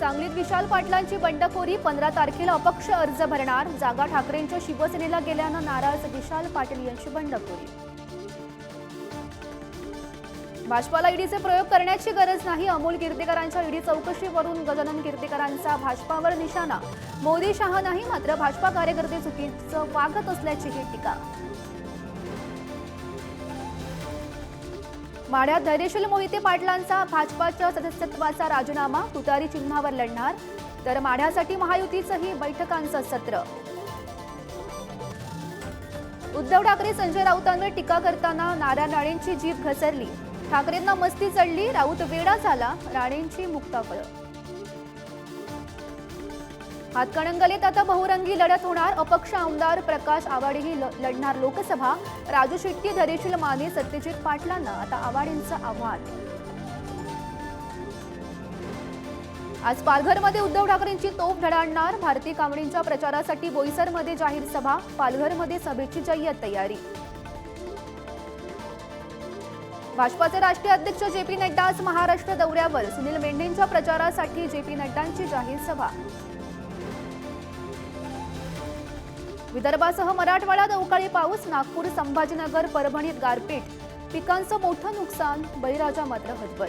सांगलीत विशाल पाटलांची बंडखोरी पंधरा तारखेला अपक्ष अर्ज भरणार जागा ठाकरेंच्या शिवसेनेला गेल्यानं नाराज विशाल पाटील यांची बंडखोरी. भाजपाला ईडीचे प्रयोग करण्याची गरज नाही अमोल कीर्तीकरांच्या ईडी चौकशीवरून गजानन कीर्तीकरांचा भाजपावर निशाणा. मोदी शहा नाही मात्र भाजपा कार्यकर्ते चुकीचं वागत असल्याचीही टीका. माढ्यात धैर्यशील मोहिते पाटलांचा भाजपाच्या सदस्यत्वाचा राजीनामा तुतारी चिन्हावर लढणार तर माढ्यासाठी महायुतीचंही बैठकांचं सत्र. उद्धव ठाकरे संजय राऊतांवर टीका करताना नारायण राणेंची जीभ घसरली. ठाकरेंना मस्ती चढली राऊत वेडा झाला राणेंची मुक्ताफळं हातकणंगलेत आता बहुरंगी लढत होणार. अपक्ष आमदार प्रकाश आवाडेही ल- लढणार लोकसभा. राजू शेट्टी धरेशील माने सत्यजित पाटलांना आता आवाडेंचं आव्हान. आज पालघरमध्ये उद्धव ठाकरेंची तोफ धडाडणार. भारती कांबळींच्या प्रचारासाठी बोईसरमध्ये जाहीर सभा. पालघरमध्ये सभेची जय्यत तयारी. भाजपाचे राष्ट्रीय अध्यक्ष जे पी नड्डा आज महाराष्ट्र दौऱ्यावर. सुनील मेंढेंच्या प्रचारासाठी जे पी नड्डांची जाहीर सभा. विदर्भासह मराठवाड्यात अवकाळी पाऊस नागपूर संभाजीनगर परभणीत गारपीट. पिकांचं मोठं नुकसान बळीराजा मात्र हतबल.